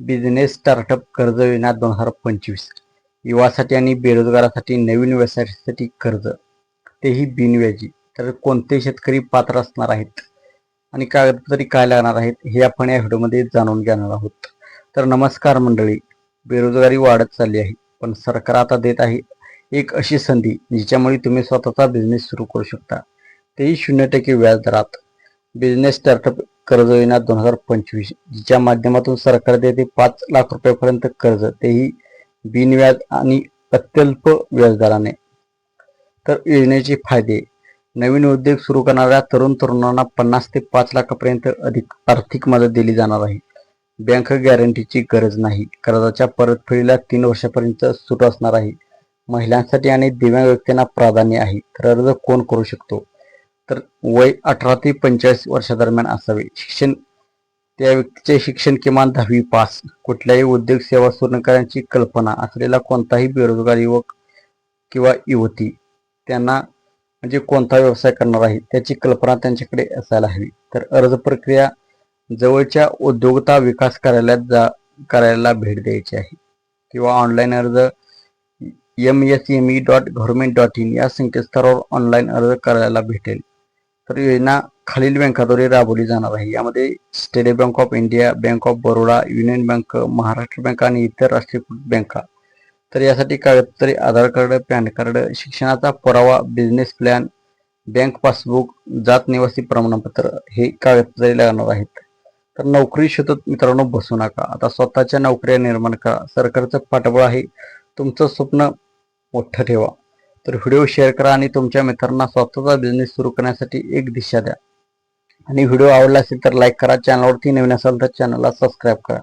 Business startup कर्ज योजना दोन हजार पंचवीस. युवासाठी आणि बेरोजगारासाठी नवीन व्यवसायासाठी कर्ज. तेही बिनव्याजी. तर कोणते शेतकरी पात्र असणार आहेत आणि कागदपत्रे काय लागणार आहेत हे आपण या व्हिडिओमध्ये जाणून घेणार आहोत. तर नमस्कार मंडळी. बेरोजगारी वाढत चालली आहे पण सरकार आता देत आहे एक अशी संधी जिच्यामुळे तुम्ही स्वतःचा बिझनेस सुरू करू शकता. तेही शून्य टक्के व्याजदरात. बिझनेस स्टार्टअप कर्ज योजना दोन हजार पंचवीस जिच्या माध्यमातून सरकार देते पाच लाख रुपयापर्यंत कर्ज. तेही बिनव्याज आणि अत्यल्प व्याजदराने. तर योजनेचे फायदे. नवीन उद्योग सुरू करणाऱ्या तरुण तरुणांना पन्नास ते पाच लाखापर्यंत अधिक आर्थिक मदत दिली जाणार आहे. बँक गॅरंटीची गरज नाही. कर्जाच्या परतफेडीला तीन वर्षापर्यंत सूट असणार आहे. महिलांसाठी आणि दिव्यांग व्यक्तींना प्राधान्य आहे. तर अर्ज कोण करू शकतो? तर वय अठरा ते पंचेचाळीस वर्षादरम्यान असावे. शिक्षण त्या व्यक्तीचे शिक्षण किमान दहावी पास. कुठल्याही उद्योग सेवा सुरू करण्याची कल्पना असलेला कोणताही बेरोजगार युवक किंवा युवती त्यांना म्हणजे कोणता व्यवसाय करणार आहे त्याची कल्पना त्यांच्याकडे असायला हवी. तर अर्ज प्रक्रिया जवळच्या उद्योगता विकास कार्यालयात जा कार्यालयाला भेट द्यायची आहे किंवा ऑनलाईन अर्ज M S M E dot government dot in या संकेतस्थळावर ऑनलाईन अर्ज करायला भेटेल. तर योजना खालील बँकाद्वारे राबवली जाणार आहे. यामध्ये State Bank of India Bank of Baroda Union Bank Maharashtra Bank आणि इतर राष्ट्रीयकृत बँका. तर यासाठी कागदपत्रे आधार कार्ड पॅन कार्ड शिक्षणाचा पुरावा बिझनेस प्लॅन बँक पासबुक जात निवासी प्रमाणपत्र हे कागदपत्रे लागणार आहेत. तर नोकरी शोधत मित्रांनो बसू नका. आता स्वतःच्या नोकऱ्या निर्माण करा. सरकारचं पाठबळ आहे. तुमचं स्वप्न मोठं ठेवा. तर व्हिडिओ शेअर करा आणि तुमच्या मित्रांना स्वतःचा बिझनेस सुरू करण्यासाठी एक दिशा द्या. आणि व्हिडिओ आवडला असेल तर लाईक करा. चॅनलवरती नवीन असाल तर चॅनलला सबस्क्राईब करा.